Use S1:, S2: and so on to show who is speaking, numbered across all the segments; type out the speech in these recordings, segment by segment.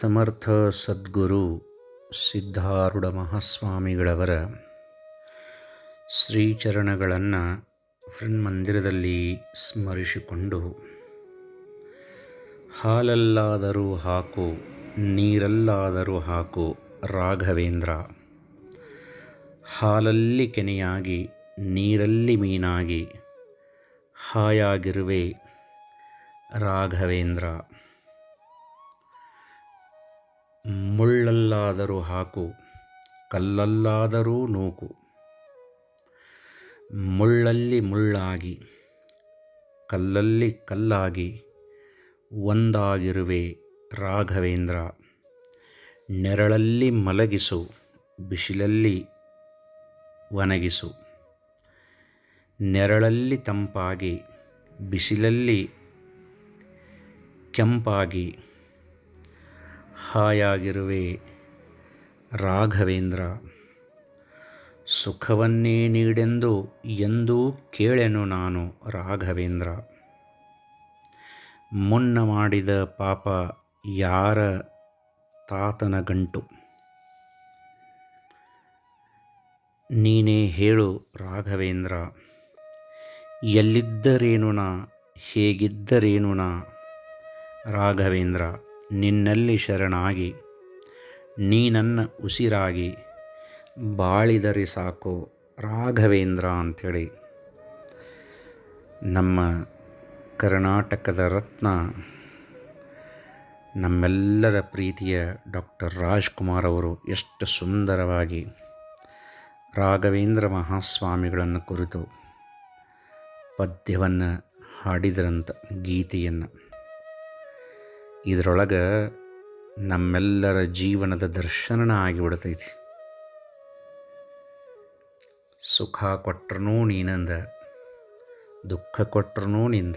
S1: ಸಮರ್ಥ ಸದ್ಗುರು ಸಿದ್ಧಾರೂಢ ಮಹಾಸ್ವಾಮಿಗಳವರ ಶ್ರೀಚರಣಗಳನ್ನು ಮಂದಿರದಲ್ಲಿ ಸ್ಮರಿಸಿಕೊಂಡು, ಹಾಲಲ್ಲಾದರೂ ಹಾಕು, ನೀರಲ್ಲಾದರೂ ಹಾಕು ರಾಘವೇಂದ್ರ. ಹಾಲಲ್ಲಿ ಕೆನೆಯಾಗಿ, ನೀರಲ್ಲಿ ಮೀನಾಗಿ ಹಾಯಾಗಿರುವೆ ರಾಘವೇಂದ್ರ. ಮುಳ್ಳಲ್ಲಾದರೂ ಹಾಕು, ಕಲ್ಲಲ್ಲಾದರೂ ನೂಕು. ಮುಳ್ಳಲ್ಲಿ ಮುಳ್ಳಾಗಿ, ಕಲ್ಲಲ್ಲಿ ಕಲ್ಲಾಗಿ, ಒಂದಾಗಿರುವೆ ರಾಘವೇಂದ್ರ. ನೆರಳಲ್ಲಿ ಮಲಗಿಸು, ಬಿಸಿಲಲ್ಲಿ ಒಣಗಿಸು ನೆರಳಲ್ಲಿ ತಂಪಾಗಿ, ಬಿಸಿಲಲ್ಲಿ ಕೆಂಪಾಗಿ ಹಾಯಾಗಿರುವೆ. ರಾಘವೇಂದ್ರ, ಸುಖವನ್ನೇ ನೀಡೆಂದು ಎಂದೂ ಕೇಳೆನು ನಾನು ರಾಘವೇಂದ್ರ. ಮುನ್ನ ಮಾಡಿದ ಪಾಪ ಯಾರ ತಾತನ ಗಂಟು? ನೀನೇ ಹೇಳು ರಾಘವೇಂದ್ರ, ಎಲ್ಲಿದ್ದರೇನು ನಾ, ಹೇಗಿದ್ದರೇನು ನಾ? ರಾಘವೇಂದ್ರ ನಿನ್ನಲ್ಲಿ ಶರಣಾಗಿ, ನೀ ನನ್ನ ಉಸಿರಾಗಿ, ಬಾಳಿದರೆ ಸಾಕು ರಾಘವೇಂದ್ರ ಅಂಥೇಳಿ. ನಮ್ಮ ಕರ್ನಾಟಕದ ರತ್ನ, ನಮ್ಮೆಲ್ಲರ ಪ್ರೀತಿಯ ಡಾಕ್ಟರ್ ರಾಜ್ಕುಮಾರ್ ಅವರು ಎಷ್ಟು ಸುಂದರವಾಗಿ ರಾಘವೇಂದ್ರ ಮಹಾಸ್ವಾಮಿಗಳನ್ನು ಕುರಿತು ಪದ್ಯವನ್ನು ಹಾಡಿದರಂಥ ಗೀತೆಯನ್ನು. ಇದರೊಳಗೆ ನಮ್ಮೆಲ್ಲರ ಜೀವನದ ದರ್ಶನ ಆಗಿಬಿಡ್ತೈತಿ. ಸುಖ ಕೊಟ್ರೂ ನೀನಂದ, ದುಃಖ ಕೊಟ್ರೂ ನಿಂದ.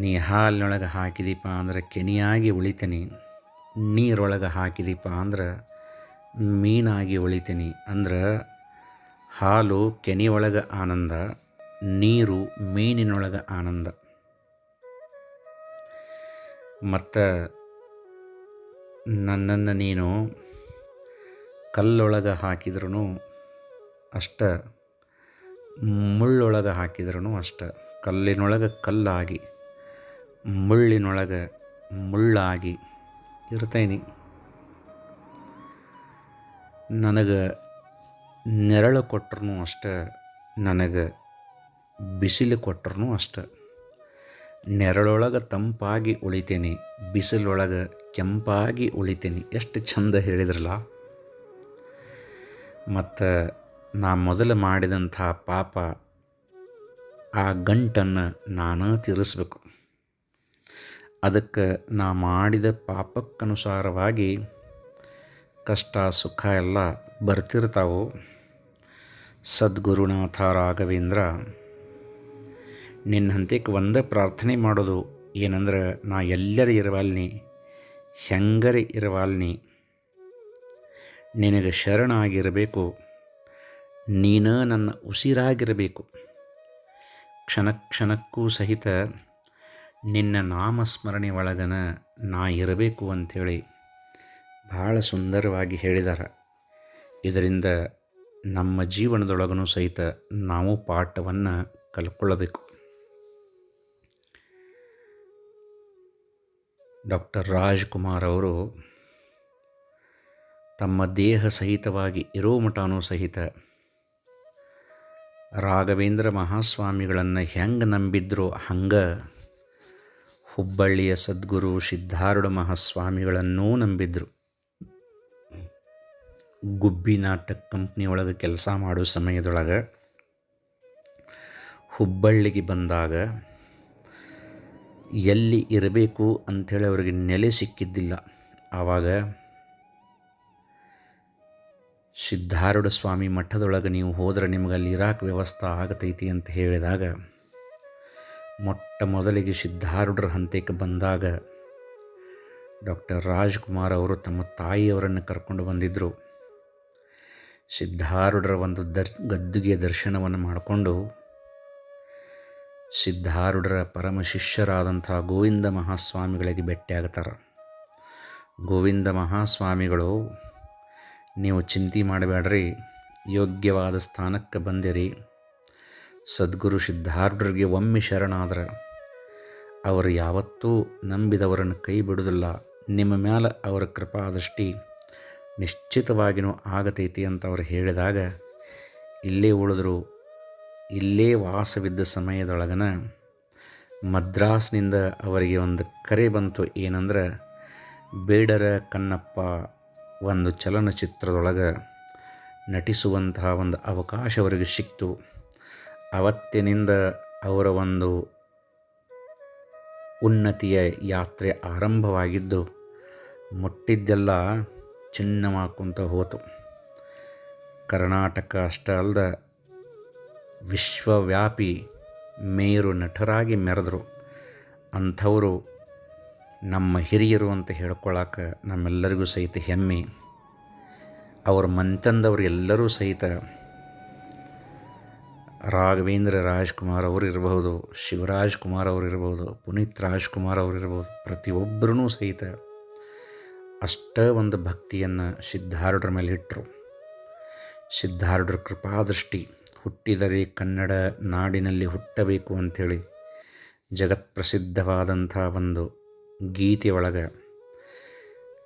S1: ನೀ ಹಾಲಿನೊಳಗೆ ಹಾಕಿದೀಪ ಅಂದ್ರೆ ಕೆನಿಯಾಗಿ ಉಳಿತೀನಿ, ನೀರೊಳಗೆ ಹಾಕಿದೀಪ ಅಂದ್ರೆ ಮೀನಾಗಿ ಉಳಿತೀನಿ ಅಂದ್ರೆ ಹಾಲು ಕೆನಿಯೊಳಗೆ ಆನಂದ, ನೀರು ಮೀನಿನೊಳಗೆ ಆನಂದ. ಮತ್ತು ನನ್ನನ್ನು ನೀನು ಕಲ್ಲೊಳಗೆ ಹಾಕಿದ್ರೂ ಅಷ್ಟ, ಮುಳ್ಳೊಳಗೆ ಹಾಕಿದ್ರೂ ಅಷ್ಟ. ಕಲ್ಲಿನೊಳಗೆ ಕಲ್ಲಾಗಿ, ಮುಳ್ಳಿನೊಳಗೆ ಮುಳ್ಳಾಗಿ ಇರ್ತೇನೆ. ನನಗೆ ನೆರಳು ಕೊಟ್ರೂ ಅಷ್ಟೇ, ನನಗೆ ಬಿಸಿಲು ಕೊಟ್ರೂ ಅಷ್ಟೆ. ನೆರಳೊಳಗೆ ತಂಪಾಗಿ ಉಳಿತೀನಿ, ಬಿಸಿಲೊಳಗೆ ಕೆಂಪಾಗಿ ಉಳಿತೀನಿ. ಎಷ್ಟು ಚಂದ ಹೇಳಿದ್ರಲ್ಲ. ಮತ್ತು ನಾ ಮೊದಲು ಮಾಡಿದಂಥ ಪಾಪ ಆ ಗಂಟನ್ನು ನಾನು ತೀರಿಸ್ಬೇಕು. ಅದಕ್ಕೆ ನಾ ಮಾಡಿದ ಪಾಪಕ್ಕನುಸಾರವಾಗಿ ಕಷ್ಟ ಸುಖ ಎಲ್ಲ ಬರ್ತಿರ್ತಾವೋ. ಸದ್ಗುರುನಾಥ ರಾಘವೇಂದ್ರ ನಿನ್ನ ಹಂತಕ್ಕೆ ಒಂದು ಪ್ರಾರ್ಥನೆ ಮಾಡೋದು. ಏನಂದ್ರೆ, ನಾ ಎಲ್ಲರೂ ಇರವಾಲ್ನಿ ಹೆಂಗರಿ ಇರವಾಲ್ನಿ ನಿನಗೆ ಶರಣಾಗಿರಬೇಕು. ನೀನ ನನ್ನ ಉಸಿರಾಗಿರಬೇಕು. ಕ್ಷಣ ಕ್ಷಣಕ್ಕೂ ಸಹಿತ ನಿನ್ನ ನಾಮಸ್ಮರಣೆ ಒಳಗನ ನಾ ಇರಬೇಕು ಅಂಥೇಳಿ ಭಾಳ ಸುಂದರವಾಗಿ ಹೇಳಿದಾರ. ಇದರಿಂದ ನಮ್ಮ ಜೀವನದೊಳಗೂ ಸಹಿತ ನಾವು ಪಾಠವನ್ನು ಕಲ್ಕೊಳ್ಳಬೇಕು ಡಾಕ್ಟರ್ ರಾಜ್ಕುಮಾರ್ ಅವರು ತಮ್ಮ ದೇಹ ಸಹಿತವಾಗಿ ಇರೋ ಮಠನೂ ಸಹಿತ ರಾಘವೇಂದ್ರ ಮಹಾಸ್ವಾಮಿಗಳನ್ನು ಹೆಂಗೆ ನಂಬಿದ್ರೋ ಹಂಗೆ ಹುಬ್ಬಳ್ಳಿಯ ಸದ್ಗುರು ಸಿದ್ಧಾರೂಢ ಮಹಾಸ್ವಾಮಿಗಳನ್ನೂ ನಂಬಿದ್ರು. ಗುಬ್ಬಿ ನಾಟಕ ಕಂಪ್ನಿಯೊಳಗೆ ಕೆಲಸ ಮಾಡೋ ಸಮಯದೊಳಗೆ ಹುಬ್ಬಳ್ಳಿಗೆ ಬಂದಾಗ ಎಲ್ಲಿ ಇರಬೇಕು ಅಂಥೇಳಿ ಅವರಿಗೆ ನೆಲೆ ಸಿಕ್ಕಿದ್ದಿಲ್ಲ. ಆವಾಗ ಸಿದ್ಧಾರೂಢ ಸ್ವಾಮಿ ಮಠದೊಳಗೆ ನೀವು ಹೋದರೆ ನಿಮಗೆ ಅಲ್ಲಿ ಇರಾಕ್ ವ್ಯವಸ್ಥೆ ಆಗತೈತಿ ಅಂತ ಹೇಳಿದಾಗ ಮೊಟ್ಟ ಮೊದಲಿಗೆ ಸಿದ್ಧಾರೂಢರ ಹಂತಕ್ಕೆ ಬಂದಾಗ ಡಾಕ್ಟರ್ ರಾಜ್ಕುಮಾರ್ ಅವರು ತಮ್ಮ ತಾಯಿಯವರನ್ನು ಕರ್ಕೊಂಡು ಬಂದಿದ್ದರು. ಸಿದ್ಧಾರೂಢರ ಒಂದು ದರ್ ಗದ್ದುಗೆಯ ದರ್ಶನವನ್ನು ಮಾಡಿಕೊಂಡು ಸಿದ್ಧಾರೂಢರ ಪರಮ ಶಿಷ್ಯರಾದಂಥ ಗೋವಿಂದ ಮಹಾಸ್ವಾಮಿಗಳಿಗೆ ಭೇಟಿಯಾಗ್ತಾರೆ. ಗೋವಿಂದ ಮಹಾಸ್ವಾಮಿಗಳು, ನೀವು ಚಿಂತೆ ಮಾಡಬೇಡ್ರಿ, ಯೋಗ್ಯವಾದ ಸ್ಥಾನಕ್ಕೆ ಬಂದಿರಿ. ಸದ್ಗುರು ಸಿದ್ಧಾರೂಢರಿಗೆ ಒಮ್ಮೆ ಶರಣಾದ್ರೆ, ಅವರು ಯಾವತ್ತೂ ನಂಬಿದವರನ್ನು ಕೈ ಬಿಡುವುದಿಲ್ಲ. ನಿಮ್ಮ ಮೇಲೆ ಅವರ ಕೃಪಾದೃಷ್ಟಿ ನಿಶ್ಚಿತವಾಗಿಯೂ ಆಗತೈತಿ ಅಂತ ಅವರು ಹೇಳಿದಾಗ, ಇಲ್ಲೇ ಉಳಿದ್ರು ಇಲ್ಲೇ ವಾಸವಿದ್ದ ಸಮಯದೊಳಗನ ಮದ್ರಾಸ್ನಿಂದ ಅವರಿಗೆ ಒಂದು ಕರೆ ಬಂತು ಏನಂದ್ರೆ, ಬೇಡರ ಕನ್ನಪ್ಪ ಒಂದು ಚಲನಚಿತ್ರದೊಳಗೆ ನಟಿಸುವಂತಹ ಒಂದು ಅವಕಾಶ ಅವರಿಗೆ ಸಿಕ್ತು. ಅವತ್ತಿನಿಂದ ಅವರ ಒಂದು ಉನ್ನತಿಯ ಯಾತ್ರೆ ಆರಂಭವಾಗಿದ್ದು, ಮುಟ್ಟಿದ್ದೆಲ್ಲ ಚಿನ್ನವಾಕೊಂತ ಹೋತು. ಕರ್ನಾಟಕ ಅಷ್ಟೇ ಅಲ್ಲದ ವಿಶ್ವವ್ಯಾಪಿ ಮೇರು ನಟರಾಗಿ ಮೆರೆದರು. ಅಂಥವರು ನಮ್ಮ ಹಿರಿಯರು ಅಂತ ಹೇಳ್ಕೊಳ್ಳೋಕೆ ನಮ್ಮೆಲ್ಲರಿಗೂ ಸಹಿತ ಹೆಮ್ಮೆ. ಅವ್ರ ಮಂತಂದವರು ಎಲ್ಲರೂ ಸಹಿತ ರಾಘವೇಂದ್ರ ರಾಜ್ಕುಮಾರ್ ಅವರು ಇರಬಹುದು, ಶಿವರಾಜ್ ಕುಮಾರ್ ಅವರು ಇರಬಹುದು, ಪುನೀತ್ ರಾಜ್ಕುಮಾರ್ ಅವರು ಇರಬಹುದು ಪ್ರತಿಯೊಬ್ಬರೂ ಸಹಿತ ಅಷ್ಟ ಒಂದು ಭಕ್ತಿಯನ್ನು ಸಿದ್ಧಾರೂಢರ ಮೇಲೆ ಇಟ್ಟರು ಸಿದ್ಧಾರೂಢರ ಕೃಪಾದೃಷ್ಟಿ ಹುಟ್ಟಿದರೆ ಕನ್ನಡ ನಾಡಿನಲ್ಲಿ ಹುಟ್ಟಬೇಕು ಅಂಥೇಳಿ ಜಗತ್ಪ್ರಸಿದ್ಧವಾದಂಥ ಒಂದು ಗೀತೆಯೊಳಗೆ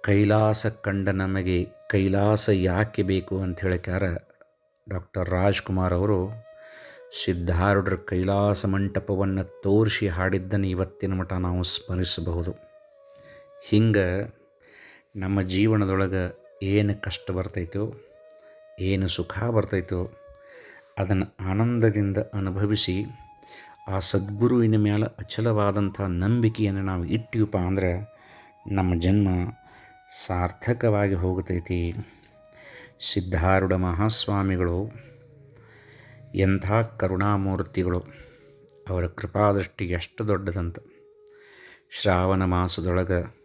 S1: ಕೈಲಾಸ ಕಂಡ ನಮಗೆ ಕೈಲಾಸ ಯಾಕೆ ಬೇಕು ಅಂತ ಹೇಳಿಕ್ಯಾರ ಡಾಕ್ಟರ್ ರಾಜ್ಕುಮಾರ್ ಅವರು, ಸಿದ್ಧಾರೂಢರ ಕೈಲಾಸ ಮಂಟಪವನ್ನು ತೋರಿಸಿ ಹಾಡಿದ್ದನ್ನು ಇವತ್ತಿನ ಮಠ ನಾವು ಸ್ಮರಿಸಬಹುದು. ಹಿಂಗೆ ನಮ್ಮ ಜೀವನದೊಳಗೆ ಏನು ಕಷ್ಟ ಬರ್ತೈತೋ, ಏನು ಸುಖ ಬರ್ತೈತೋ ಅದನ್ನು ಆನಂದದಿಂದ ಅನುಭವಿಸಿ ಆ ಸದ್ಗುರುವಿನ ಮೇಲೆ ಅಚಲವಾದಂಥ ನಂಬಿಕೆಯನ್ನು ನಾವು ಇಟ್ಟಿವಪ್ಪ ಅಂದ್ರೆ ನಮ್ಮ ಜನ್ಮ ಸಾರ್ಥಕವಾಗಿ ಹೋಗುತ್ತೈತಿ ಸಿದ್ಧಾರೂಢ ಮಹಾಸ್ವಾಮಿಗಳು, ಎಂಥ ಕರುಣಾಮೂರ್ತಿಗಳು, ಅವರ ಕೃಪಾದೃಷ್ಟಿ ಎಷ್ಟು ದೊಡ್ಡದಂತ. ಶ್ರಾವಣ ಮಾಸದೊಳಗೆ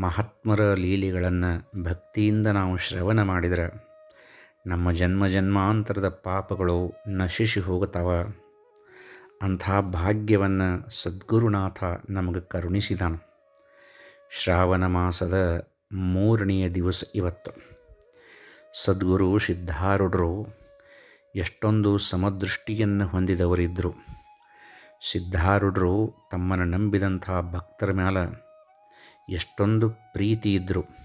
S1: ಮಹಾತ್ಮರ ಲೀಲೆಗಳನ್ನು ಭಕ್ತಿಯಿಂದ ನಾವು ಶ್ರವಣ ಮಾಡಿದರೆ ನಮ್ಮ ಜನ್ಮ ಜನ್ಮಾಂತರದ ಪಾಪಗಳು ನಶಿಸಿ ಹೋಗುತ್ತವ? ಅಂಥ ಭಾಗ್ಯವನ್ನು ಸದ್ಗುರುನಾಥ ನಮಗೆ ಕರುಣಿಸಿದಾನ. ಶ್ರಾವಣ ಮಾಸದ ಮೂರನೆಯ ದಿವಸ ಇವತ್ತು. ಸದ್ಗುರು ಸಿದ್ಧಾರೂಢರು ಎಷ್ಟೊಂದು ಸಮದೃಷ್ಟಿಯನ್ನು ಹೊಂದಿದವರಿದ್ದರು ಸಿದ್ಧಾರೂಢರು ತಮ್ಮನ್ನು ನಂಬಿದಂಥ ಭಕ್ತರ ಮೇಲೆ ಎಷ್ಟೊಂದು ಪ್ರೀತಿ ಇದ್ದರು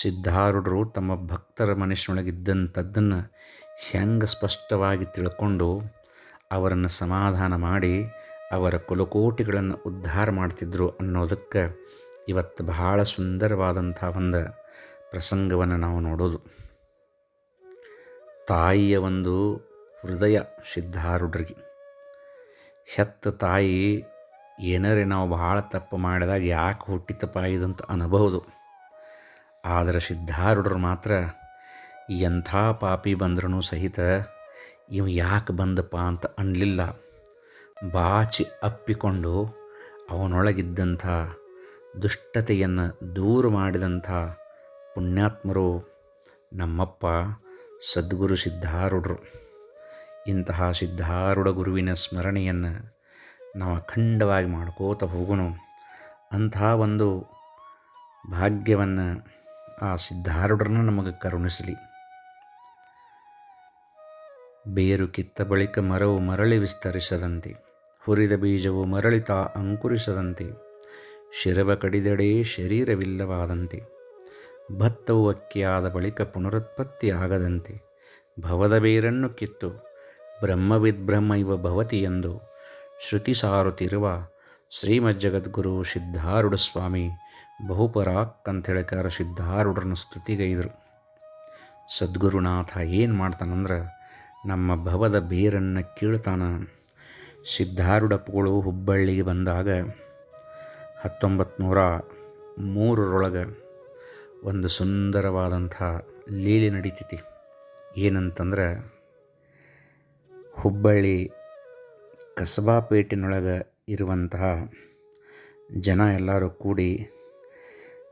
S1: ಸಿದ್ಧಾರೂಢರು ತಮ್ಮ ಭಕ್ತರ ಮನಸ್ಸಿನೊಳಗಿದ್ದಂಥದ್ದನ್ನು ಹೆಂಗೆ ಸ್ಪಷ್ಟವಾಗಿ ತಿಳ್ಕೊಂಡು ಅವರನ್ನು ಸಮಾಧಾನ ಮಾಡಿ ಅವರ ಕುಲಕೋಟಿಗಳನ್ನು ಉದ್ಧಾರ ಮಾಡ್ತಿದ್ರು ಅನ್ನೋದಕ್ಕೆ ಇವತ್ತು ಬಹಳ ಸುಂದರವಾದಂಥ ಒಂದು ಪ್ರಸಂಗವನ್ನು ನಾವು ನೋಡೋದು. ತಾಯಿಯ ಒಂದು ಹೃದಯ ಸಿದ್ಧಾರೂಢರಿಗೆ. ಹೆತ್ತ ತಾಯಿ, ಏನರೇ ನಾವು ಭಾಳ ತಪ್ಪು ಮಾಡಿದಾಗ ಯಾಕೆ ಹುಟ್ಟಿತಪ್ಪ ಇದಂತ ಅನ್ನಬಹುದು ಆದರೆ ಸಿದ್ಧಾರೂಢರು ಮಾತ್ರ ಎಂಥ ಪಾಪಿ ಬಂದ್ರೂ ಸಹಿತ ಇವು ಯಾಕೆ ಬಂದಪ್ಪ ಅಂತ ಅನ್ನಲಿಲ್ಲ ಬಾಚಿ ಅಪ್ಪಿಕೊಂಡು ಅವನೊಳಗಿದ್ದಂಥ ದುಷ್ಟತೆಯನ್ನು ದೂರ ಮಾಡಿದಂಥ ಪುಣ್ಯಾತ್ಮರು ನಮ್ಮಪ್ಪ ಸದ್ಗುರು ಸಿದ್ಧಾರೂಢರು. ಇಂತಹ ಸಿದ್ಧಾರೂಢ ಗುರುವಿನ ಸ್ಮರಣೆಯನ್ನು ನಾವು ಅಖಂಡವಾಗಿ ಮಾಡ್ಕೋತ ಹೋಗೋಣ. ಅಂತಹ ಒಂದು ಭಾಗ್ಯವನ್ನು ಆ ಸಿದ್ಧಾರೂಢರನ್ನ ನಮಗೆ ಕರುಣಿಸಲಿ. ಬೇರು ಕಿತ್ತ ಬಳಿಕ ಮರವು ಮರಳಿ ವಿಸ್ತರಿಸದಂತೆ, ಹುರಿದ ಬೀಜವು ಮರಳಿತಾ ಅಂಕುರಿಸದಂತೆ ಶಿರವ ಕಡಿದೆಡೆ ಶರೀರವಿಲ್ಲವಾದಂತೆ, ಭತ್ತವು ಅಕ್ಕಿಯಾದ ಬಳಿಕ ಪುನರುತ್ಪತ್ತಿ ಆಗದಂತೆ, ಭವದ ಬೇರನ್ನು ಕಿತ್ತು ಬ್ರಹ್ಮವಿದ್ಬ್ರಹ್ಮ ಇವ ಭವತಿ ಎಂದು ಶ್ರುತಿ ಸಾರುತ್ತಿರುವ ಶ್ರೀಮಜ್ಜಗದ್ಗುರು ಸಿದ್ಧಾರೂಢ ಸ್ವಾಮಿ ಬಹುಪರಾಕ್ ಅಂಥೇಳಿಕಾರ ಸಿದ್ಧಾರೂಢರನ್ನು ಸ್ತುತಿಗೈದರು. ಸದ್ಗುರುನಾಥ ಏನು ಮಾಡ್ತಾನಂದ್ರೆ, ನಮ್ಮ ಭವದ ಬೇರನ್ನು ಕೀಳ್ತಾನ. ಸಿದ್ಧಾರೂಢಪ್ಪಗಳು ಹುಬ್ಬಳ್ಳಿಗೆ ಬಂದಾಗ ಹತ್ತೊಂಬತ್ತು ನೂರ ಮೂರರೊಳಗೆ ಒಂದು ಸುಂದರವಾದಂಥ ಲೀಲೆ ನಡೀತೈತಿ. ಏನಂತಂದ್ರೆ, ಹುಬ್ಬಳ್ಳಿ ಕಸಬಾಪೇಟಿನೊಳಗೆ ಇರುವಂತಹ ಜನ ಎಲ್ಲರೂ ಕೂಡಿ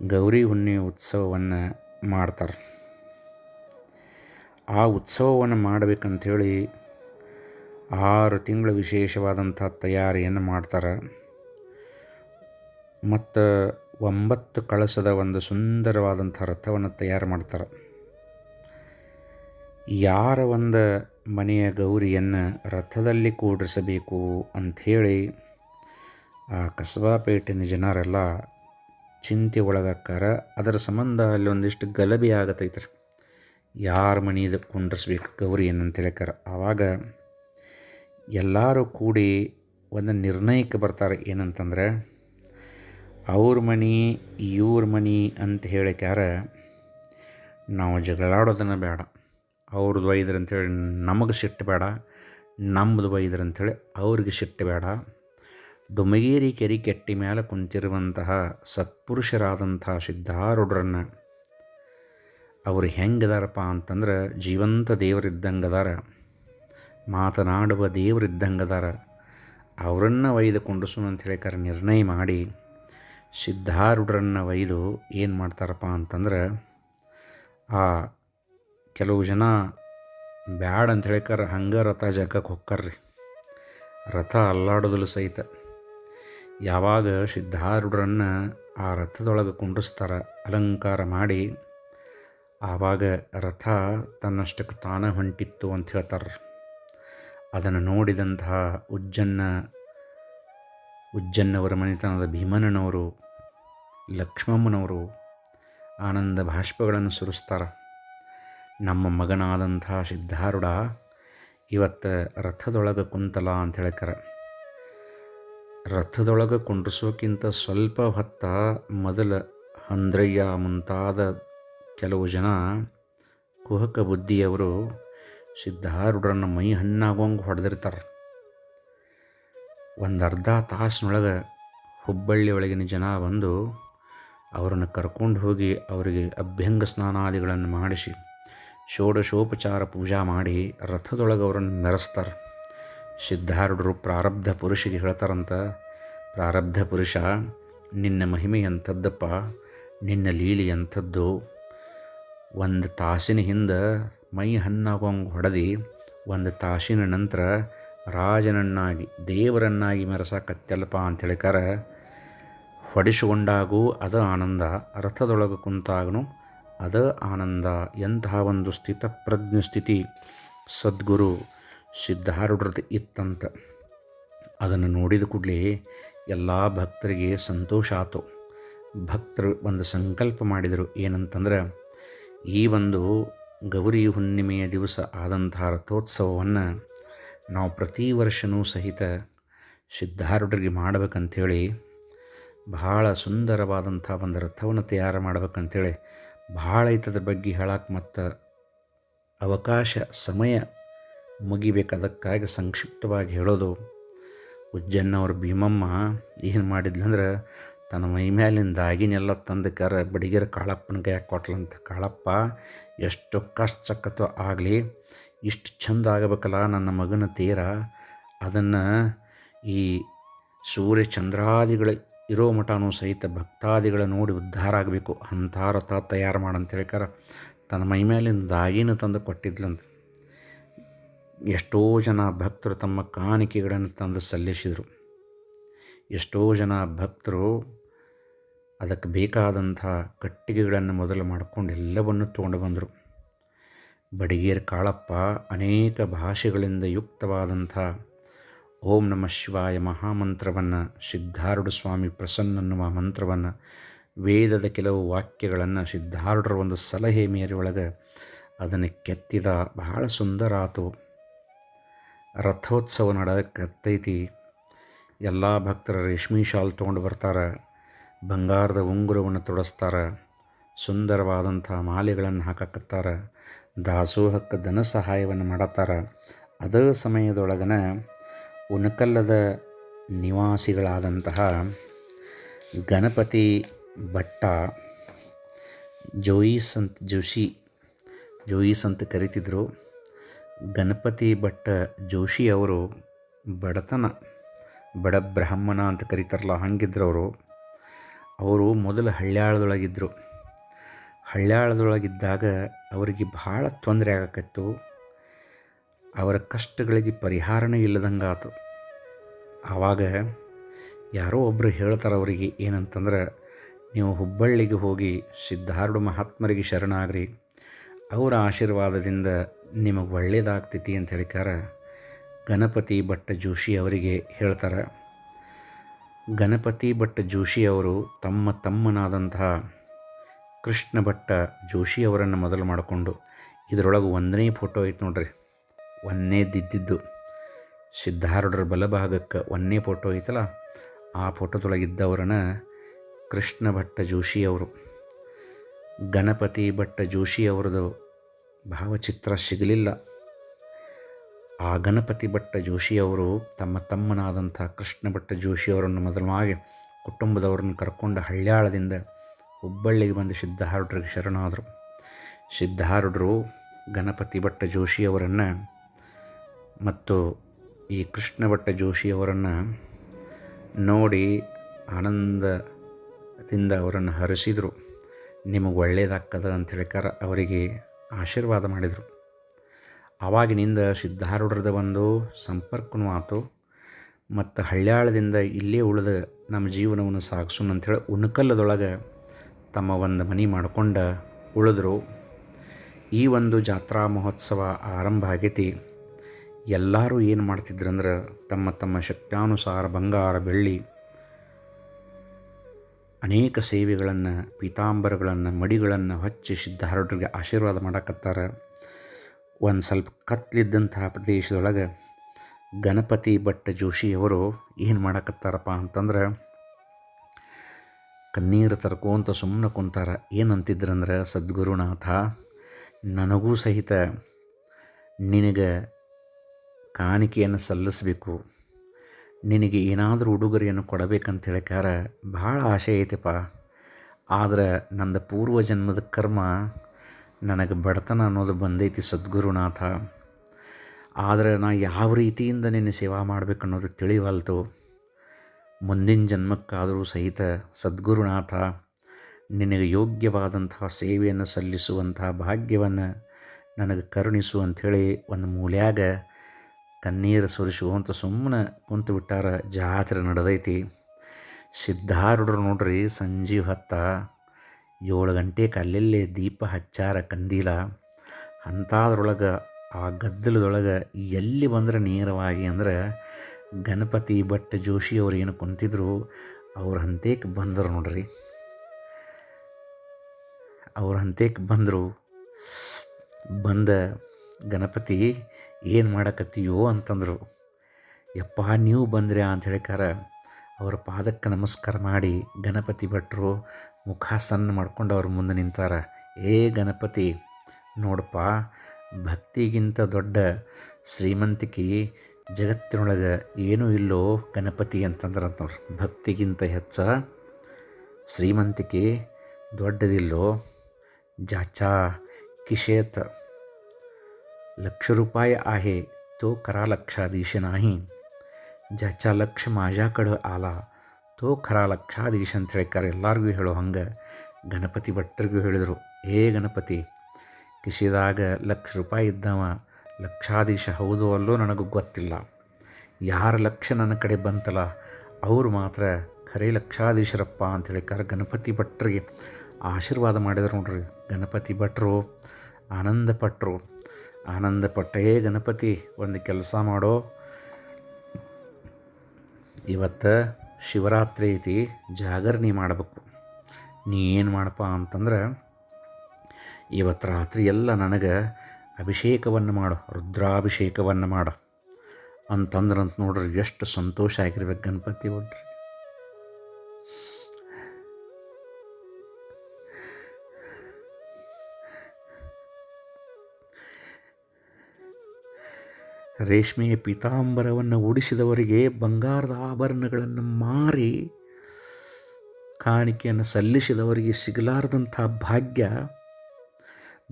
S1: ಗೌರಿ ಹುಣ್ಣಿ ಉತ್ಸವವನ್ನು ಮಾಡ್ತಾರೆ. ಆ ಉತ್ಸವವನ್ನು ಮಾಡಬೇಕಂಥೇಳಿ ಆರು ತಿಂಗಳು ವಿಶೇಷವಾದಂಥ ತಯಾರಿಯನ್ನು ಮಾಡ್ತಾರೆ. ಮತ್ತು ಒಂಬತ್ತು ಕಳಸದ ಒಂದು ಸುಂದರವಾದಂಥ ರಥವನ್ನು ತಯಾರು ಮಾಡ್ತಾರೆ. ಯಾರ ಒಂದು ಮನೆಯ ಗೌರಿಯನ್ನು ರಥದಲ್ಲಿ ಕೂಡಿಸಬೇಕು ಅಂಥೇಳಿ ಆ ಕಸಬಾಪೇಟಿನ ಜನರೆಲ್ಲ ಚಿಂತೆ ಒಳಗಾಕಾರ ಅದರ ಸಂಬಂಧ ಅಲ್ಲಿ ಒಂದಿಷ್ಟು ಗಲಭೆ ಆಗತೈತ್ರಿ. ಯಾರ ಮನೆಯದು ಕುಂಡ್ರಿಸ್ಬೇಕು? ಗೌರಿ ಏನಂತೇಳಿಕಾರ ಆವಾಗ ಎಲ್ಲರೂ ಕೂಡಿ ಒಂದು ನಿರ್ಣಯಕ್ಕೆ ಬರ್ತಾರೆ. ಏನಂತಂದ್ರೆ, ಅವ್ರ ಮನೆ ಇವ್ರ ಮನೆ ಅಂತ ಹೇಳಿಕ್ಯಾರ ನಾವು ಜಗಳಾಡೋದನ್ನು ಬೇಡ. ಅವ್ರದ್ದು ಒಯ್ದ್ರಂಥೇಳಿ ನಮಗೆ ಸಿಟ್ಟು ಬೇಡ. ನಮ್ಮದು ಒಯ್ದ್ರಂಥೇಳಿ ಅವ್ರಿಗೆ ಸಿಟ್ಟು ಬೇಡ. ಡುಮಗೇರಿ ಕೆರಿ ಕೆಟ್ಟಿ ಮೇಲೆ ಕುಂತಿರುವಂತಹ ಸತ್ಪುರುಷರಾದಂಥ ಸಿದ್ಧಾರೂಢರನ್ನು ಅವರು ಹೆಂಗದಾರಪ್ಪ ಅಂತಂದ್ರೆ ಜೀವಂತ ದೇವರಿದ್ದಂಗದಾರ, ಮಾತನಾಡುವ ದೇವರಿದ್ದಂಗದಾರ. ಅವರನ್ನು ಒಯ್ದು ಅಂತ ಕರೆ ನಿರ್ಣಯ ಮಾಡಿ ಸಿದ್ಧಾರೂಢರನ್ನು ಒಯ್ದು ಏನು ಮಾಡ್ತಾರಪ್ಪ ಅಂತಂದ್ರೆ ಆ ಕೆಲವು ಜನ ಬ್ಯಾಡ ಅಂತ ಹೇಳಿಕಾರ ಹಂಗೆ ರಥ ಜಗ್ಗಕ್ಕೆ ಹೊಕ್ಕಾರ್ರಿ. ರಥ ಅಲ್ಲಾಡೋದಲು ಸಹಿತ. ಯಾವಾಗ ಸಿದ್ಧಾರೂಢರನ್ನು ಆ ರಥದೊಳಗೆ ಕುಂಡಿಸ್ತಾರ ಅಲಂಕಾರ ಮಾಡಿ, ಆವಾಗ ರಥ ತನ್ನಷ್ಟಕ್ಕೆ ತಾನ ಹೊಂಟಿತ್ತು ಅಂತ ಹೇಳ್ತಾರೆ. ಅದನ್ನು ನೋಡಿದಂತಹ ಉಜ್ಜನ್ನ, ಉಜ್ಜನ್ನವರ ಮನೆತನದ ಭೀಮನನವರು ಲಕ್ಷ್ಮಮ್ಮನವರು ಆನಂದ ಭಾಷ್ಪಗಳನ್ನು ಸುರಿಸ್ತಾರೆ. ನಮ್ಮ ಮಗನಾದಂಥ ಸಿದ್ಧಾರೂಢ ಇವತ್ತು ರಥದೊಳಗೆ ಕುಂತಲ ಅಂತ ಹೇಳ್ತಾರೆ ರಥದೊಳಗೆ ಕುಂಡ್ರಿಸೋಕ್ಕಿಂತ ಸ್ವಲ್ಪ ಹೊತ್ತ ಮೊದಲ ಹಂದ್ರಯ್ಯ ಮುಂತಾದ ಕೆಲವು ಜನ ಕುಹಕ ಬುದ್ಧಿಯವರು ಸಿದ್ಧಾರೂಢರನ್ನು ಮೈ ಹಣ್ಣಾಗೋಂಗೆ ಹೊಡೆದಿರ್ತಾರೆ. ಒಂದು ಅರ್ಧ ತಾಸಿನೊಳಗೆ ಹುಬ್ಬಳ್ಳಿ ಒಳಗಿನ ಜನ ಬಂದು ಅವರನ್ನು ಕರ್ಕೊಂಡು ಹೋಗಿ ಅವರಿಗೆ ಅಭ್ಯಂಗ ಸ್ನಾನಾದಿಗಳನ್ನು ಮಾಡಿಸಿ ಷೋಡಶೋಪಚಾರ ಪೂಜಾ ಮಾಡಿ ರಥದೊಳಗೆ ಅವರನ್ನು ಮೆರೆಸ್ತಾರೆ ಸಿದ್ಧಾರೂಢರು ಪ್ರಾರಬ್ಧ ಪುರುಷಿಗೆ ಹೇಳ್ತಾರಂತ ಪ್ರಾರಬ್ಧ ಪುರುಷ, ನಿನ್ನ ಮಹಿಮೆ ಎಂಥದ್ದಪ್ಪ ನಿನ್ನ ಲೀಲಿ ಎಂಥದ್ದು ಒಂದು ತಾಸಿನ ಹಿಂದೆ ಮೈ ಹಣ್ಣಾಗೋಂಗೆ ಹೊಡೆದು, ಒಂದು ತಾಸಿನ ನಂತರ ರಾಜನನ್ನಾಗಿ, ದೇವರನ್ನಾಗಿ ಮೆರೆಸಕತ್ತೆಲ್ಲಪ್ಪ ಅಂತ ಹೇಳಿಕಾರ ಹೊಡಿಸಿಕೊಂಡಾಗೂ ಅದು ಆನಂದ, ರಥದೊಳಗೆ ಕುಂತಾಗನು ಅದು ಆನಂದ. ಎಂತಹ ಒಂದು ಸ್ಥಿತ ಪ್ರಜ್ಞ ಸ್ಥಿತಿ. ಸದ್ಗುರು ಸಿದ್ಧಾರೂಢರದ್ದು ಇತ್ತಂತ. ಅದನ್ನು ನೋಡಿದ ಕೂಡಲೇ ಎಲ್ಲ ಭಕ್ತರಿಗೆ ಸಂತೋಷ ಆಯಿತು ಭಕ್ತರು ಒಂದು ಸಂಕಲ್ಪ ಮಾಡಿದರು, ಏನಂತಂದ್ರೆ, ಈ ಒಂದು ಗೌರಿ ಹುಣ್ಣಿಮೆಯ ದಿವಸ ಆದಂತಹ ರಥೋತ್ಸವವನ್ನು ನಾವು ಪ್ರತಿ ವರ್ಷವೂ ಸಹಿತ ಸಿದ್ಧಾರೂಢರಿಗೆ ಮಾಡಬೇಕಂಥೇಳಿ ಬಹಳ ಸುಂದರವಾದಂಥ ಒಂದು ರಥವನ್ನು ತಯಾರು ಮಾಡ್ಬೇಕಂತೇಳಿ ಭಾಳ ಐತದ್ರ ಬಗ್ಗೆ ಹೇಳಕ್ಕೆ ಮತ್ತು ಅವಕಾಶ, ಸಮಯ ಮುಗಿಬೇಕು ಅದಕ್ಕಾಗಿ ಸಂಕ್ಷಿಪ್ತವಾಗಿ ಹೇಳೋದು ಉಜ್ಜನ್ನವ್ರ ಭೀಮಮ್ಮ ಏನು ಮಾಡಿದ್ಲಂದ್ರೆ ತನ್ನ ಮೈ ಮೇಲಿನ ದಾಗಿನೆಲ್ಲ ತಂದು ಕರ ಬಡಿಗೆರ ಕಾಳಪ್ಪನ ಕೈಯಾಗ ಕೊಟ್ಲಂತ ಕಾಳಪ್ಪ, ಎಷ್ಟು ಕಷ್ಟಕ್ಕತ್ತೋ ಆಗಲಿ, ಇಷ್ಟು ಚಂದ ಆಗಬೇಕಲ್ಲ ನನ್ನ ಮಗನ ತೀರ. ಅದನ್ನು ಈ ಸೂರ್ಯ ಚಂದ್ರಾದಿಗಳು ಇರೋ ಮಠನೂ ಸಹಿತ ಭಕ್ತಾದಿಗಳ ನೋಡಿ ಉದ್ಧಾರ ಆಗಬೇಕು ಅಂಥ ರಥ ತಯಾರು ಮಾಡಂತ ಹೇಳ್ಕಾರ ತನ್ನ ಮೈ ಮೇಲಿನ ದಾಗಿನ ತಂದು ಕೊಟ್ಟಿದ್ಲಂತ. ಎಷ್ಟೋ ಜನ ಭಕ್ತರು ತಮ್ಮ ಕಾಣಿಕೆಗಳನ್ನು ತಂದು ಸಲ್ಲಿಸಿದರು. ಎಷ್ಟೋ ಜನ ಭಕ್ತರು ಅದಕ್ಕೆ ಬೇಕಾದಂಥ ಕಟ್ಟಿಗೆಗಳನ್ನು ಮೊದಲು ಮಾಡಿಕೊಂಡು ಎಲ್ಲವನ್ನು ತೊಗೊಂಡು ಬಂದರು. ಬಡಿಗೇರ್ ಕಾಳಪ್ಪ ಅನೇಕ ಭಾಷೆಗಳಿಂದ ಯುಕ್ತವಾದಂಥ ಓಂ ನಮ ಶಿವಾಯ ಮಹಾಮಂತ್ರವನ್ನು, ಸಿದ್ಧಾರೂಢ ಸ್ವಾಮಿ ಪ್ರಸನ್ನ ಅನ್ನುವ ಮಂತ್ರವನ್ನು, ವೇದದ ಕೆಲವು ವಾಕ್ಯಗಳನ್ನು ಸಿದ್ಧಾರೂಢರ ಒಂದು ಸಲಹೆ ಮೇರೆಯೊಳಗೆ ಅದನ್ನು ಕೆತ್ತಿದ ಬಹಳ ಸುಂದರ ಆತು. ರಥೋತ್ಸವ ನಡೆಯಕತ್ತೈತಿ ಎಲ್ಲ ಭಕ್ತರ ರೇಷ್ಮೆ ಶಾಲ್ ತೊಗೊಂಡು ಬರ್ತಾರೆ. ಬಂಗಾರದ ಉಂಗುರವನ್ನು ತೊಡಸ್ತಾರೆ. ಸುಂದರವಾದಂಥ ಮಾಲೆಗಳನ್ನು ಹಾಕಕತ್ತಾರೆ. ದಾಸೋಹಕ್ಕೆ ಧನ ಸಹಾಯವನ್ನು ಮಾಡತ್ತಾರ. ಅದೇ ಸಮಯದೊಳಗನ ಉಣಕಲ್ಲದ ನಿವಾಸಿಗಳಾದಂತಹ ಗಣಪತಿ ಭಟ್ಟ ಜೋಯಿಸ್ ಅಂತ ಜೋಶಿ ಜೋಯಿಸ್ ಅಂತ ಕರಿತಿದ್ರು. ಗಣಪತಿ ಭಟ್ಟ ಜೋಶಿ ಅವರು ಬಡತನ, ಬಡ ಬ್ರಾಹ್ಮಣ ಅಂತ ಕರೀತಾರಲ್ಲ, ಹಾಗಿದ್ರು ಅವರು. ಅವರು ಮೊದಲು ಹಳ್ಯಾಳದೊಳಗಿದ್ದರು ಹಳ್ಯಾಳದೊಳಗಿದ್ದಾಗ ಅವರಿಗೆ ಭಾಳ ತೊಂದರೆ ಆಗಕತ್ತು. ಅವರ ಕಷ್ಟಗಳಿಗೆ ಪರಿಹಾರನೇ ಇಲ್ಲದಂಗಾತು. ಆವಾಗ ಯಾರೋ ಒಬ್ಬರು ಹೇಳ್ತಾರೆ ಅವರಿಗೆ ಏನಂತಂದ್ರೆ, ನೀವು ಹುಬ್ಬಳ್ಳಿಗೆ ಹೋಗಿ ಸಿದ್ಧಾರೂಢ ಮಹಾತ್ಮರಿಗೆ ಶರಣಾಗ್ರಿ. ಅವರ ಆಶೀರ್ವಾದದಿಂದ ನಿಮಗೆ ಒಳ್ಳೇದಾಗ್ತೈತಿ ಅಂತ ಹೇಳಿಕಾರ ಗಣಪತಿ ಭಟ್ಟ ಜೋಶಿ ಅವರಿಗೆ ಹೇಳ್ತಾರೆ. ಗಣಪತಿ ಭಟ್ಟ ಜೋಶಿ ಅವರು ತಮ್ಮ ತಮ್ಮನಾದಂತಹ ಕೃಷ್ಣ ಭಟ್ಟ ಜೋಶಿ ಅವರನ್ನು ಮೊದಲು ಮಾಡಿಕೊಂಡು ಇದರೊಳಗೆ ಒಂದನೇ ಫೋಟೋ ಐತೆ ನೋಡ್ರಿ. ಒಂದನೇದಿದ್ದಿದ್ದು ಸಿದ್ಧಾರೂಢರ ಬಲಭಾಗಕ್ಕೆ ಒಂದನೇ ಫೋಟೋ ಐತಲ್ಲ, ಆ ಫೋಟೋದೊಳಗಿದ್ದವರನ್ನ ಕೃಷ್ಣ ಭಟ್ಟ ಜೋಶಿ ಅವರು. ಗಣಪತಿ ಭಟ್ಟ ಜೋಶಿ ಅವರದು ಭಾವಚಿತ್ರ ಸಿಗಲಿಲ್ಲ. ಆ ಗಣಪತಿ ಭಟ್ಟ ಜೋಶಿಯವರು ತಮ್ಮ ತಮ್ಮನಾದಂಥ ಕೃಷ್ಣ ಭಟ್ಟ ಜೋಶಿ ಅವರನ್ನು ಮೊದಲವಾಗಿ ಕುಟುಂಬದವರನ್ನು ಕರ್ಕೊಂಡು ಹಳ್ಯಾಳದಿಂದ ಹುಬ್ಬಳ್ಳಿಗೆ ಬಂದು ಸಿದ್ಧಾರೂಢರಿಗೆ ಶರಣಾದರು. ಸಿದ್ಧಾರೂಢರು ಗಣಪತಿ ಭಟ್ಟ ಜೋಶಿಯವರನ್ನು ಮತ್ತು ಈ ಕೃಷ್ಣ ಭಟ್ಟ ಜೋಶಿಯವರನ್ನು ನೋಡಿ ಆನಂದದಿಂದ ಅವರನ್ನು ಹರಿಸಿದರು. ನಿಮಗೆ ಒಳ್ಳೆಯದಾಗ್ತದೆ ಅಂತ ಹೇಳಿಕಾರ ಅವರಿಗೆ ಆಶೀರ್ವಾದ ಮಾಡಿದರು. ಆವಾಗಿನಿಂದ ಸಿದ್ಧಾರೂಢರದ ಒಂದು ಸಂಪರ್ಕನೂ ಆತು. ಮತ್ತು ಹಳ್ಯಾಳದಿಂದ ಇಲ್ಲೇ ಉಳಿದ ನಮ್ಮ ಜೀವನವನ್ನು ಸಾಗಿಸೋಣ ಅಂಥೇಳಿ ಉಣಕಲ್ಲದೊಳಗೆ ತಮ್ಮ ಒಂದು ಮನೆ ಮಾಡ್ಕೊಂಡ ಉಳಿದ್ರು. ಈ ಒಂದು ಜಾತ್ರಾ ಮಹೋತ್ಸವ ಆರಂಭ ಆಗೈತಿ. ಎಲ್ಲರೂ ಏನು ಮಾಡ್ತಿದ್ರಂದ್ರೆ ತಮ್ಮ ತಮ್ಮ ಶಕ್ತಾನುಸಾರ ಬಂಗಾರ ಬೆಳ್ಳಿ ಅನೇಕ ಸೇವೆಗಳನ್ನು, ಪೀತಾಂಬರಗಳನ್ನು, ಮಡಿಗಳನ್ನು ಹಚ್ಚಿ ಸಿದ್ಧಾರೂಢರಿಗೆ ಆಶೀರ್ವಾದ ಮಾಡಕತ್ತಾರ. ಒಂದು ಸ್ವಲ್ಪ ಕತ್ಲಿದ್ದಂತಹ ಪ್ರದೇಶದೊಳಗೆ ಗಣಪತಿ ಭಟ್ಟ ಜೋಶಿಯವರು ಏನು ಮಾಡಕತ್ತಾರಪ್ಪ ಅಂತಂದ್ರೆ, ಕಣ್ಣೀರು ತರ್ಕೋಂತ ಸುಮ್ಮನೆ ಕುಂತಾರ. ಏನಂತಿದ್ರಂದ್ರೆ, ಸದ್ಗುರುನಾಥ, ನನಗೂ ಸಹಿತ ನಿನಗೆ ಕಾಣಿಕೆಯನ್ನು ಸಲ್ಲಿಸಬೇಕು. ನಿನಗೆ ಏನಾದರೂ ಉಡುಗೊರೆಯನ್ನು ಕೊಡಬೇಕಂತ ಹೇಳಿಕಾರ ಭಾಳ ಆಸೆ ಐತೆಪ್ಪ. ಆದ್ರೆ ನಂದು ಪೂರ್ವ ಜನ್ಮದ ಕರ್ಮ ನನಗೆ ಬಡತನ ಅನ್ನೋದು ಬಂದೈತಿ ಸದ್ಗುರುನಾಥ. ಆದರೆ ನಾ ಯಾವ ರೀತಿಯಿಂದ ನಿನ್ನ ಸೇವಾ ಮಾಡಬೇಕು ಅನ್ನೋದು ತಿಳಿವಲ್ತು. ಮುಂದಿನ ಜನ್ಮಕ್ಕಾದರೂ ಸಹಿತ ಸದ್ಗುರುನಾಥ, ನಿನಗೆ ಯೋಗ್ಯವಾದಂತಹ ಸೇವೆಯನ್ನು ಸಲ್ಲಿಸುವಂತಹ ಭಾಗ್ಯವನ್ನು ನನಗೆ ಕರುಣಿಸು ಅಂಥೇಳಿ ಒಂದು ಮೂಲ್ಯಾಗ ಕಣ್ಣೀರು ಸುರಿಸುವಂತ ಸುಮ್ಮನೆ ಕುಂತು ಬಿಟ್ಟಾರ ಜಾತ್ರೆ ನಡೆದೈತಿ. ಸಿದ್ಧಾರೂಢರು ನೋಡ್ರಿ ಸಂಜೆ ಹತ್ತ ಏಳು ಗಂಟೆಗೆ ಅಲ್ಲೆಲ್ಲೇ ದೀಪ ಹಚ್ಚಾರ ಕಂದೀಲ. ಅಂಥದ್ರೊಳಗೆ, ಆ ಗದ್ದಲದೊಳಗೆ ಎಲ್ಲಿ ಬಂದರೆ ನೇರವಾಗಿ ಅಂದ್ರೆ ಗಣಪತಿ ಭಟ್ ಜೋಶಿ ಅವ್ರು ಏನು ಕುಂತಿದ್ರು, ಅವ್ರ ಹಂತೇಕ್ ಬಂದರು ನೋಡ್ರಿ. ಅವ್ರ ಹಂತೇಕ್ ಬಂದರು. ಬಂದ ಗಣಪತಿ ಏನು ಮಾಡಕತ್ತೀಯೋ ಅಂತಂದರು. ಯಪ್ಪ, ನೀವು ಬಂದ್ರೆ ಅಂತ ಹೇಳಿಕಾರ ಅವರ ಪಾದಕ್ಕೆ ನಮಸ್ಕಾರ ಮಾಡಿ ಗಣಪತಿ ಭಟ್ರು ಮುಖ ಸಣ್ಣ ಮಾಡ್ಕೊಂಡು ಅವ್ರ ಮುಂದೆ ನಿಂತಾರ. ಏ ಗಣಪತಿ ನೋಡಪ್ಪ ಭಕ್ತಿಗಿಂತ ದೊಡ್ಡ ಶ್ರೀಮಂತಿಕೆ ಜಗತ್ತಿನೊಳಗೆ ಏನೂ ಇಲ್ಲೋ ಗಣಪತಿ ಅಂತಂದ್ರೆ ನೋಡ್ರಿ ಭಕ್ತಿಗಿಂತ ಹೆಚ್ಚ ಶ್ರೀಮಂತಿಕೆ ದೊಡ್ಡದಿಲ್ಲೋ ಜಾಚಾ ಕಿಶೇತ. लक्ष रुपये आहे तो खरा लक्षाधीश नाही ज्याच्या लक्ष माझ्याकडं ಆಲಾ ತೋ ಖರಾ ಲಕ್ಷಾಧೀಶ ಅಂತ ಹೇಳ್ತಾರೆ ಎಲ್ಲರಿಗೂ ಹೇಳೋ ಹಂಗೆ ಗಣಪತಿ ಭಟ್ಟರಿಗೂ ಹೇಳಿದರು ಏ ಗಣಪತಿ ಕಿಶಿದಾಗ ಲಕ್ಷ ರೂಪಾಯಿ ಇದ್ದವ ಲಕ್ಷಾಧೀಶ ಹೌದು ಅಲ್ಲೋ ನನಗೂ ಗೊತ್ತಿಲ್ಲ ಯಾರ ಲಕ್ಷ ನನ್ನ ಕಡೆ ಬಂತಲ್ಲ ಅವರು ಮಾತ್ರ ಖರೇ ಲಕ್ಷಾಧೀಶರಪ್ಪ ಅಂತ ಹೇಳಿಕಾರ ಗಣಪತಿ ಭಟ್ರಿಗೆ ಆಶೀರ್ವಾದ ಮಾಡಿದ್ರು ನೋಡ್ರಿ ಗಣಪತಿ ಭಟ್ರು ಆನಂದಪಟ್ಟರು ಆನಂದಪಟ್ಟ ಏ ಗಣಪತಿ, ಒಂದು ಕೆಲಸ ಮಾಡೋ. ಇವತ್ತು ಶಿವರಾತ್ರಿ ಐತಿ, ಜಾಗರಣಿ ಮಾಡಬೇಕು. ನೀ ಏನು ಮಾಡಪ್ಪ ಅಂತಂದ್ರೆ ಇವತ್ತು ರಾತ್ರಿ ಎಲ್ಲ ನನಗೆ ಅಭಿಷೇಕವನ್ನು ಮಾಡು, ರುದ್ರಾಭಿಷೇಕವನ್ನು ಮಾಡು. ಅಂತಂದ್ರಂತ ನೋಡ್ರಿ, ಎಷ್ಟು ಸಂತೋಷ ಆಗಿರ್ಬೇಕು ಗಣಪತಿ ಒಡ್ರಿ. ರೇಷ್ಮೆಯ ಪೀತಾಂಬರವನ್ನು ಉಡಿಸಿದವರಿಗೆ ಬಂಗಾರದ ಆಭರಣಗಳನ್ನು ಮಾರಿ ಕಾಣಿಕೆಯನ್ನು ಸಲ್ಲಿಸಿದವರಿಗೆ ಸಿಗಲಾರದಂಥ ಭಾಗ್ಯ,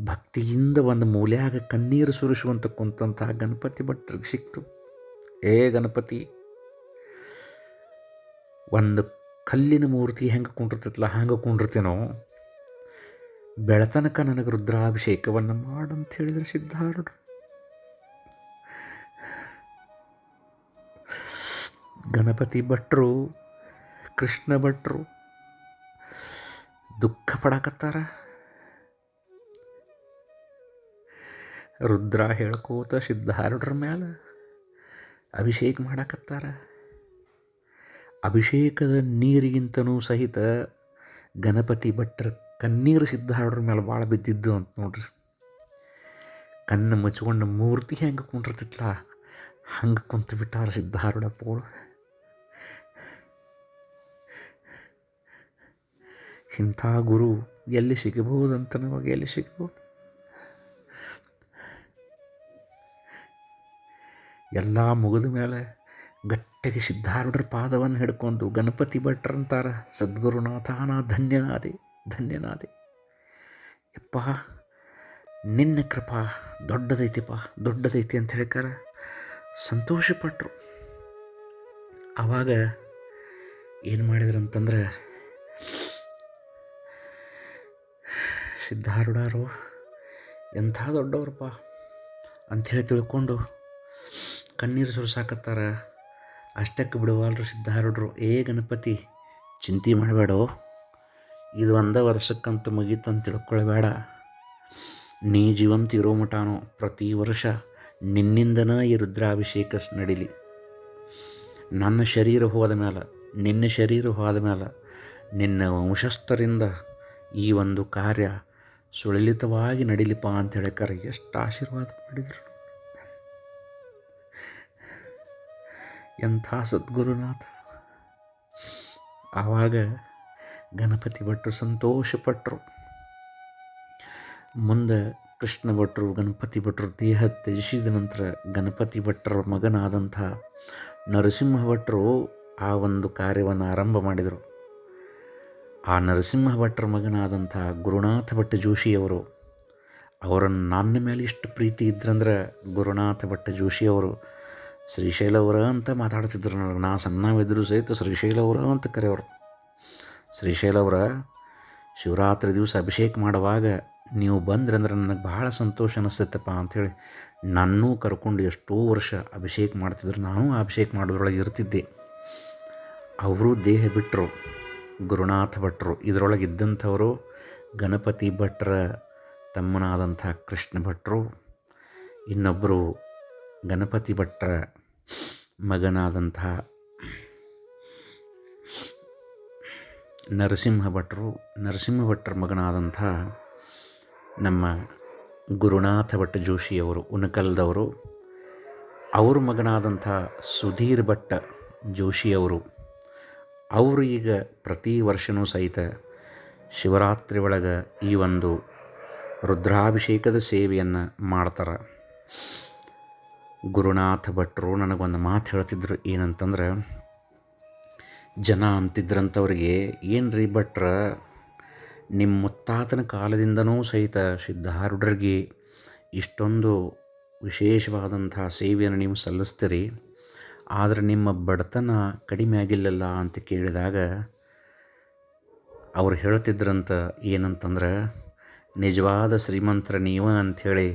S1: ಭಕ್ತಿಯಿಂದ ಒಂದು ಮೂಲ್ಯಾಗ ಕಣ್ಣೀರು ಸುರಿಸುವಂತ ಕುಂತಹ ಗಣಪತಿ ಭಟ್ರಿಗೆ ಸಿಕ್ತು. ಏ ಗಣಪತಿ, ಒಂದು ಕಲ್ಲಿನ ಮೂರ್ತಿ ಹೆಂಗೆ ಕುಂಡಿರ್ತೈತಲ್ಲ, ಹಂಗೆ ಕುಂಡಿರ್ತೇನೋ? ಬೆಳತನಕ ನನಗೆ ರುದ್ರಾಭಿಷೇಕವನ್ನು ಮಾಡಂತ ಹೇಳಿದರೆ ಸಿದ್ಧಾರೂಢರು. ಗಣಪತಿ ಭಟ್ರು, ಕೃಷ್ಣ ಭಟ್ರು, ದುಃಖ ಪಡಕತ್ತಾರ. ರುದ್ರ ಹೇಳ್ಕೋತ ಸಿದ್ಧಾರೂಢರ ಮ್ಯಾಲ ಅಭಿಷೇಕ ಮಾಡಕತ್ತಾರ. ಅಭಿಷೇಕದ ನೀರಿಗಿಂತನೂ ಸಹಿತ ಗಣಪತಿ ಭಟ್ರ ಕಣ್ಣೀರು ಸಿದ್ಧಾರೂಢರ ಮೇಲೆ ಭಾಳ ಬಿದ್ದಿದ್ದು ಅಂತ ನೋಡ್ರಿ. ಕಣ್ಣು ಮುಚ್ಕೊಂಡು ಮೂರ್ತಿ ಹೆಂಗೆ ಕುಂಡಿರ್ತಿತ್ತಲ್ಲ ಹಂಗೆ ಕುಂತು ಬಿಟ್ಟಾರ ಸಿದ್ಧಾರೂಢಪ್ಪಗಳು ಇಂಥ ಗುರು ಎಲ್ಲಿ ಸಿಗಬಹುದಂತ ನಮಗೆ ಎಲ್ಲಿ ಸಿಗಬಹುದು ಎಲ್ಲ ಮುಗಿದ ಮೇಲೆ ಗಟ್ಟಿಗೆ ಸಿದ್ಧಾರೂಢರ ಪಾದವನ್ನು ಹಿಡ್ಕೊಂಡು ಗಣಪತಿ ಭಟ್ರಂತಾರ ಸದ್ಗುರುನಾಥ ನಾ ಧನ್ಯನಾದಿ, ಧನ್ಯನಾದೆ. ಯಪ್ಪ, ನಿನ್ನ ಕೃಪಾ ದೊಡ್ಡದೈತಿಪ್ಪ, ದೊಡ್ಡದೈತಿ ಅಂತ ಹೇಳ್ಕಾರ ಸಂತೋಷಪಟ್ಟರು ಆವಾಗ ಏನು ಮಾಡಿದ್ರಂತಂದ್ರೆ ಸಿದ್ಧಾರೂಢರು ಎಂಥ ದೊಡ್ಡವ್ರಪ್ಪ ಅಂಥೇಳಿ ತಿಳ್ಕೊಂಡು ಕಣ್ಣೀರು ಸುರಿಸಾಕತ್ತಾರ. ಅಷ್ಟಕ್ಕೆ ಬಿಡುವಲ್ರು ಸಿದ್ಧಾರೂಢರು. ಏ ಗಣಪತಿ, ಚಿಂತೆ ಮಾಡಬೇಡ. ಇದು ಒಂದ ವರ್ಷಕ್ಕಂತೂ ಮುಗೀತಂತ ತಿಳ್ಕೊಳ್ಬೇಡ. ನೀ ಜೀವಂತ ಇರೋ ಮಟಾನು ಪ್ರತಿ ವರ್ಷ ನಿನ್ನಿಂದನ ಈ ರುದ್ರಾಭಿಷೇಕ ನಡಿಲಿ. ನನ್ನ ಶರೀರ ಹೋದ ಮೇಲೆ ನಿನ್ನ ಶರೀರ ಹೋದ ಮೇಲೆ ನಿನ್ನ ವಂಶಸ್ಥರಿಂದ ಈ ಒಂದು ಕಾರ್ಯ ಸುಳಿಲಿತವಾಗಿ ನಡಿಲಿಪ್ಪ ಅಂತ ಹೇಳ್ಯಾರ ಎಷ್ಟು ಆಶೀರ್ವಾದ ಮಾಡಿದರು. ಎಂಥ ಸದ್ಗುರುನಾಥ. ಆವಾಗ ಗಣಪತಿ ಭಟ್ರು ಸಂತೋಷಪಟ್ಟರು ಮುಂದೆ ಕೃಷ್ಣ ಭಟ್ರು, ಗಣಪತಿ ಭಟ್ರು ದೇಹ ತ್ಯಜಿಸಿದ ನಂತರ ಗಣಪತಿ ಭಟ್ರ ಮಗನಾದಂಥ ನರಸಿಂಹ ಭಟ್ರು ಆ ಒಂದು ಕಾರ್ಯವನ್ನು ಆರಂಭ ಮಾಡಿದರು. ಆ ನರಸಿಂಹ ಭಟ್ರ ಮಗನಾದಂಥ ಗುರುನಾಥ ಭಟ್ಟ ಜೋಶಿಯವರು ಅವರನ್ನು ನನ್ನ ಮೇಲೆ ಇಷ್ಟು ಪ್ರೀತಿ ಇದ್ರಂದ್ರೆ ಗುರುನಾಥ ಭಟ್ಟ ಜೋಶಿಯವರು ಶ್ರೀಶೈಲವರ ಅಂತ ಮಾತಾಡ್ತಿದ್ರು ನನಗೆ. ನಾ ಸಣ್ಣವಿದ್ದರೂ ಸಹಿತ ಶ್ರೀಶೈಲವರ ಅಂತ ಕರೆಯೋರು ಶ್ರೀಶೈಲವರ ಶಿವರಾತ್ರಿ ದಿವಸ ಅಭಿಷೇಕ ಮಾಡುವಾಗ ನೀವು ಬಂದ್ರೆ ಅಂದ್ರೆ ನನಗೆ ಭಾಳ ಸಂತೋಷ ಅನಿಸ್ತೈತಪ್ಪ ಅಂಥೇಳಿ ನನ್ನೂ ಕರ್ಕೊಂಡು ಎಷ್ಟೋ ವರ್ಷ ಅಭಿಷೇಕ ಮಾಡ್ತಿದ್ರು. ನಾನು ಅಭಿಷೇಕ ಮಾಡೋದ್ರೊಳಗೆ ಇರ್ತಿದ್ದೆ. ಅವರು ದೇಹ ಬಿಟ್ಟರು ಗುರುನಾಥ ಭಟ್ರು. ಇದರೊಳಗೆ ಇದ್ದಂಥವರು ಗಣಪತಿ ಭಟ್ರ ತಮ್ಮನಾದಂಥ ಕೃಷ್ಣ ಭಟ್ರು. ಇನ್ನೊಬ್ಬರು ಗಣಪತಿ ಭಟ್ರ ಮಗನಾದಂಥ ನರಸಿಂಹ ಭಟ್ರು. ನರಸಿಂಹ ಭಟ್ರ ಮಗನಾದಂಥ ನಮ್ಮ ಗುರುನಾಥ ಭಟ್ ಜೋಶಿಯವರು, ಉಣಕಲ್ದವರು. ಅವ್ರ ಮಗನಾದಂಥ ಸುಧೀರ್ ಭಟ್ಟ ಜೋಶಿಯವರು ಅವರು ಈಗ ಪ್ರತಿ ವರ್ಷವೂ ಸಹಿತ ಶಿವರಾತ್ರಿ ಒಳಗೆ ಈ ಒಂದು ರುದ್ರಾಭಿಷೇಕದ ಸೇವೆಯನ್ನು ಮಾಡ್ತಾರೆ. ಗುರುನಾಥ ಭಟ್ರು ನನಗೊಂದು ಮಾತು ಹೇಳ್ತಿದ್ರು ಏನಂತಂದ್ರೆ, ಜನ ಅಂತಿದ್ರಂಥವ್ರಿಗೆ ಏನು ರೀ ಭಟ್ರ ನಿಮ್ಮ ಮುತ್ತಾತನ ಕಾಲದಿಂದನೂ ಸಹಿತ ಸಿದ್ಧಾರೂಢರಿಗೆ ಇಷ್ಟೊಂದು ವಿಶೇಷವಾದಂತಹ ಸೇವೆಯನ್ನು ನೀವು ಸಲ್ಲಿಸ್ತೀರಿ. ಆದರೆ ನಿಮ್ಮ ಬಡತನ ಕಡಿಮೆ ಆಗಿಲ್ಲಲ್ಲ ಅಂತ ಕೇಳಿದಾಗ ಅವ್ರು ಹೇಳ್ತಿದ್ರಂತ ಏನಂತಂದ್ರೆ, ನಿಜವಾದ ಶ್ರೀಮಂತರ ನೀವ ಅಂಥೇಳಿ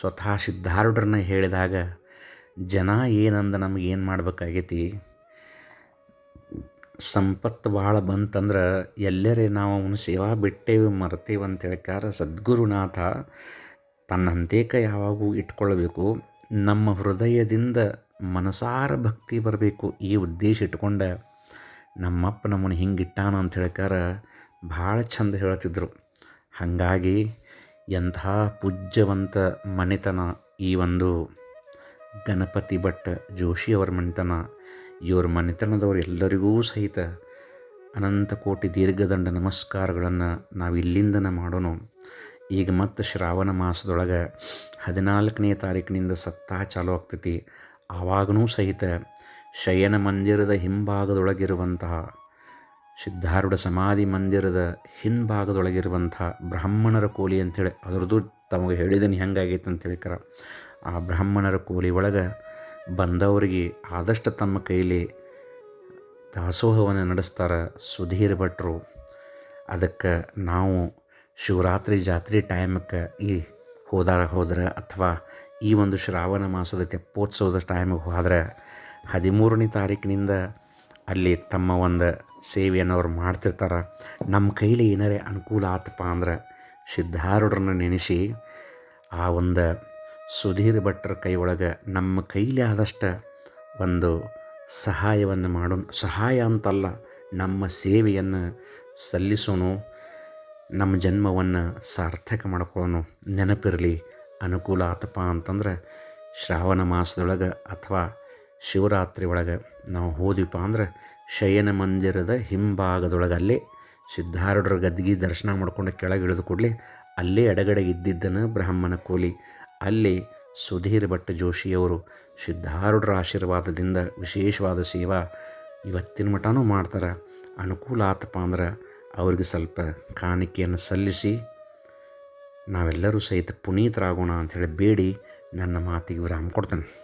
S1: ಸ್ವತಃ ಸಿದ್ಧಾರೂಢರನ್ನ ಹೇಳಿದಾಗ ಜನ ಏನಂದ ನಮಗೇನು ಏನು ಮಾಡ್ಬೇಕಾಗೈತಿ? ಸಂಪತ್ತು ಭಾಳ ಬಂತಂದ್ರೆ ಎಲ್ಲರೇ ನಾವು ಅವನ ಸೇವಾ ಬಿಟ್ಟೇವೆ, ಮರ್ತೇವೆ ಅಂತ ಸದ್ಗುರುನಾಥ ತನ್ನಂತೇಕ ಯಾವಾಗೂ ಇಟ್ಕೊಳ್ಬೇಕು. ನಮ್ಮ ಹೃದಯದಿಂದ ಮನಸಾರ ಭಕ್ತಿ ಬರಬೇಕು ಈ ಉದ್ದೇಶ ಇಟ್ಕೊಂಡ ನಮ್ಮಪ್ಪ ನಮ್ಮನ್ನು ಹಿಂಗೆ ಇಟ್ಟಾನ ಅಂತ ಹೇಳ್ಕಾರ ಭಾಳ ಚಂದ ಹೇಳ್ತಿದ್ರು ಹಾಗಾಗಿ ಎಂಥ ಪೂಜ್ಯವಂತ ಮನೆತನ ಈ ಒಂದು ಗಣಪತಿ ಭಟ್ ಜೋಶಿಯವರ ಮನೆತನ, ಇವ್ರ ಮನೆತನದವರು ಎಲ್ಲರಿಗೂ ಸಹಿತ ಅನಂತ ಕೋಟಿ ದೀರ್ಘದಂಡ ನಮಸ್ಕಾರಗಳನ್ನು ನಾವು ಇಲ್ಲಿಂದನೇ ಮಾಡೋಣ ಈಗ ಮತ್ತು ಶ್ರಾವಣ ಮಾಸದೊಳಗೆ ಹದಿನಾಲ್ಕನೇ ತಾರೀಕಿನಿಂದ ಸತ್ತಾ ಚಾಲು ಆಗ್ತೈತಿ. ಆವಾಗನೂ ಸಹಿತ ಶಯನ ಮಂದಿರದ ಹಿಂಭಾಗದೊಳಗಿರುವಂತಹ, ಸಿದ್ಧಾರೂಢ ಸಮಾಧಿ ಮಂದಿರದ ಹಿಂಭಾಗದೊಳಗಿರುವಂತಹ ಬ್ರಾಹ್ಮಣರ ಕೋಲಿ ಅಂಥೇಳಿ, ಅದರದ್ದು ತಮಗೆ ಹೇಳಿದನು ಹೆಂಗಾಗೈತೆ ಅಂತೇಳಿ ಕರ ಆ ಬ್ರಾಹ್ಮಣರ ಕೋಲಿ ಒಳಗೆ ಬಂದವರಿಗೆ ಆದಷ್ಟು ತಮ್ಮ ಕೈಲಿ ದಾಸೋಹವನ್ನು ನಡೆಸ್ತಾರೆ ಸುಧೀರ್ ಭಟ್ರು. ಅದಕ್ಕೆ ನಾವು ಶಿವರಾತ್ರಿ ಜಾತ್ರೆ ಟೈಮಕ್ಕೆ ಈ ಹೋದಾರ ಹೋದ್ರೆ ಅಥವಾ ಈ ಒಂದು ಶ್ರಾವಣ ಮಾಸದ ತೆಪ್ಪೋತ್ಸವದ ಟೈಮಿಗೆ ಹೋದರೆ ಹದಿಮೂರನೇ ತಾರೀಕಿನಿಂದ ಅಲ್ಲಿ ತಮ್ಮ ಒಂದು ಸೇವೆಯನ್ನು ಅವ್ರು ಮಾಡ್ತಿರ್ತಾರೆ. ನಮ್ಮ ಕೈಲಿ ಏನಾರೇ ಅನುಕೂಲ ಆತಪ್ಪ ಅಂದ್ರೆ ಸಿದ್ಧಾರೂಢರನ್ನ ನೆನೆಸಿ ಆ ಒಂದು ಸುಧೀರ್ ಭಟ್ರ ಕೈ ಒಳಗೆ ನಮ್ಮ ಕೈಲಿ ಆದಷ್ಟು ಒಂದು ಸಹಾಯವನ್ನು ಮಾಡೋ ಸಹಾಯ ಅಂತಲ್ಲ, ನಮ್ಮ ಸೇವೆಯನ್ನು ಸಲ್ಲಿಸೋನು, ನಮ್ಮ ಜನ್ಮವನ್ನು ಸಾರ್ಥಕ ಮಾಡ್ಕೊಳ್ಳೋನು ನೆನಪಿರಲಿ. ಅನುಕೂಲ ಆತಪ್ಪ ಅಂತಂದ್ರೆ ಶ್ರಾವಣ ಮಾಸದೊಳಗೆ ಅಥವಾ ಶಿವರಾತ್ರಿ ಒಳಗೆ ನಾವು ಹೋದಿಪ್ಪ ಅಂದ್ರೆ ಶಯನ ಮಂದಿರದ ಹಿಂಭಾಗದೊಳಗೆ ಅಲ್ಲೇ ಸಿದ್ಧಾರೂಢರ ಗದ್ದಿಗೆ ದರ್ಶನ ಮಾಡ್ಕೊಂಡು ಕೆಳಗೆ ಇಳಿದು ಕೂಡಲೇ ಅಲ್ಲೇ ಎಡಗಡೆ ಇದ್ದಿದ್ದನ ಬ್ರಾಹ್ಮಣ ಕೋಲಿ, ಅಲ್ಲಿ ಸುಧೀರ್ ಭಟ್ ಜೋಶಿಯವರು ಸಿದ್ಧಾರೂಢರ ಆಶೀರ್ವಾದದಿಂದ ವಿಶೇಷವಾದ ಸೇವಾ ಇವತ್ತಿನ ಮಠನೂ ಮಾಡ್ತಾರೆ. ಅನುಕೂಲ ಆತಪ್ಪ ಅಂದ್ರೆ ಅವ್ರಿಗೆ ಸ್ವಲ್ಪ ಕಾಣಿಕೆಯನ್ನು ಸಲ್ಲಿಸಿ ನಾವೆಲ್ಲರೂ ಸಹಿತ ಪುನೀತರಾಗೋಣ ಅಂಥೇಳಿ ಬೇಡಿ ನನ್ನ ಮಾತಿಗೆ ವಿರಾಮ ಕೊಡ್ತೇನೆ.